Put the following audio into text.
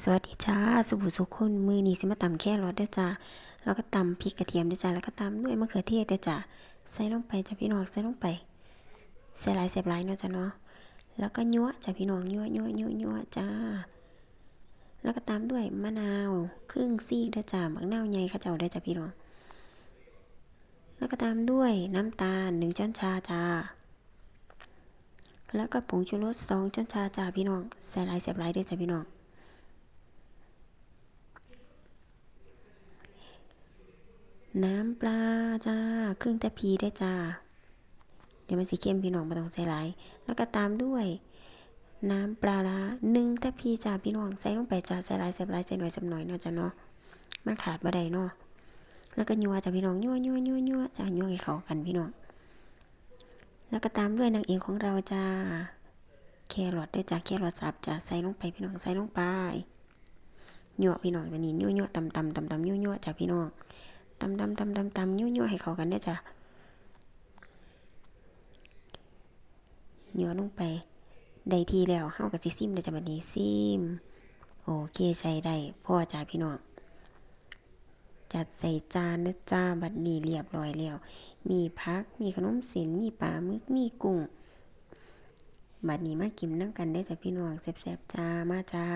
สวัสดีจ้าสุภุสุขคนมือนี้สิมาตำแค่รสด้จ้าแล้วก็ตำพริกกระเทียมด้วยจ้าแล้วก็ตำด้วยมะเขือเทศด้วยจ้าใส่ลงไปจ้าพี่น้องใส่ลงไปใส่หลายเสียบหลายเนาะจ้าเนาะแล้วก็ยั่วจ้าพี่น้องยั่วยั่วยั่วยั่วจ้า แล้วก็ตามด้วยมะนาวครึ่งซีกด้วยจ้ามะนาวใหญ่ข้าเจ้าด้จ้าพี่น้อง แล้วก็ตามด้วยน้ำตาลหนึ่งช้อนชาจ้าแล้วก็ผงชูรสสองช้อนชาจ้าพี่น้องใส่หลายเสียบหลายเด้จ้าพี่น้อง น้ำปลาจ้าครึ่งตะพีได้จ้า เดี๋ยวมันสีเข้มพี่น้องไม่ต้องใส่หลาย แล้วก็ตามด้วย น้ำปลาละหนึ่งตะพีจ้าพี่น้องใส่ลงไปจ้าใส่หลายใส่หลายใส่หน่อยใส่หน่อยเนาะจ้าเนาะมันขาดบ่ได้เนาะแล้วก็ยัวจ้าพี่น้องยัวยัวยัวยัวจ้ายัวให้เขากันพี่น้อง แล้วก็ตามด้วยนางเอกของเราจ้าแครอทด้วยจ้าแครอทสับจ้าใส่ลงไปพี่น้องใส่ลงไปยัวพี่น้องอันนี้ยัวยัวตำตำตำตำยัวยัวจ้าพี่น้อง ตำตำตำตำตำยั่วยั่วให้เข้ากันได้จ้ะยั่วลงไปได้ทีแล้วเฮากับสิซิมเด้จ้ะบัดนี้ซิมโอเคใช้ได้พ่อจ้าพี่น้องจัดใส่จานนะจ้าบัดนี้เรียบร้อยแล้ว มีพัก มีขนมเส้นมีปลาหมึก มีกุ้ง บัดนี้มากินน้ำกันได้จ้ะพี่น้องแซ่บๆจ้า มาจ้า